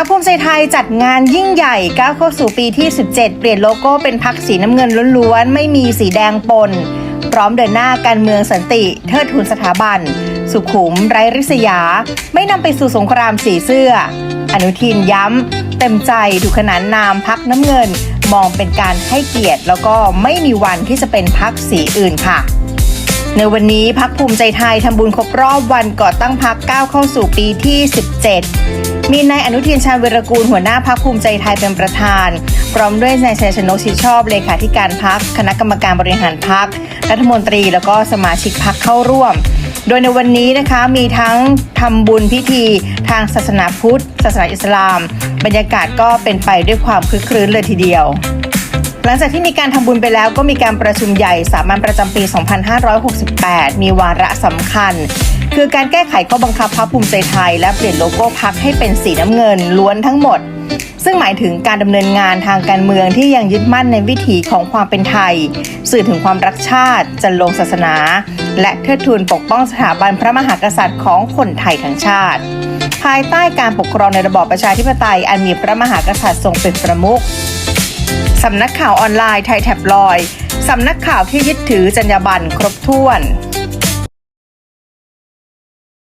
รรคภูมิใจไทยจัดงานยิ่งใหญ่ก้าวเข้าสู่ปีที่ 17 เปลี่ยนโลโก้เป็นพักสีน้ำเงินล้วนๆ ไม่มีสีแดงปน พร้อมเดินหน้าการเมืองสันติ เทิดทูนสถาบัน สุขุม ไร้ริษยา ไม่นำไปสู่สงครามสีเสื้อ อนุทินย้ำ เต็มใจถูกขนานนามพักน้ำเงิน มองเป็นการให้เกียรติ แล้วก็ไม่มีวันที่จะเป็นพักสีอื่นค่ะในวันนี้พักภูมิใจไทยทำบุญครบรอบวันก่อตั้งพักก้าวเข้าสู่ปีที่ 17 มีนายอนุทินชาญวิรกูลหัวหน้าพักภูมิใจไทยเป็นประธาน พร้อมด้วยนายชัยชนกชิดชอบเลขาธิการพักคณะกรรมการบริหารพักรัฐมนตรีแล้วก็สมาชิกพักเข้าร่วม โดยในวันนี้นะคะมีทั้งทำบุญพิธีทางศาสนาพุทธ ศาสนาอิสลาม บรรยากาศก็เป็นไปด้วยความคลึกครื้นเลยทีเดียวหลังจากที่มีการทำบุญไปแล้วก็มีการประชุมใหญ่สามัญประจำปี 2568 มีวาระสำคัญ คือการแก้ไขข้อบังคับพรรคภูมิใจไทย และเปลี่ยนโลโก้พักให้เป็นสีน้ำเงินล้วนทั้งหมด ซึ่งหมายถึงการดำเนินงานทางการเมืองที่ยังยึดมั่นในวิถีของความเป็นไทย สื่อถึงความรักชาติจันลงศาสนา และเทิดทูนปกป้องสถาบันพระมหากษัตริย์ของคนไทยทั้งชาติ ภายใต้การปกครองในระบอบประชาธิปไตยอันมีพระมหากษัตริย์ทรงเป็นประมุขสำนักข่าวออนไลน์ไทยแท็บลอยด์สำนักข่าวที่ยึดถือจรรยาบรรณครบถ้วน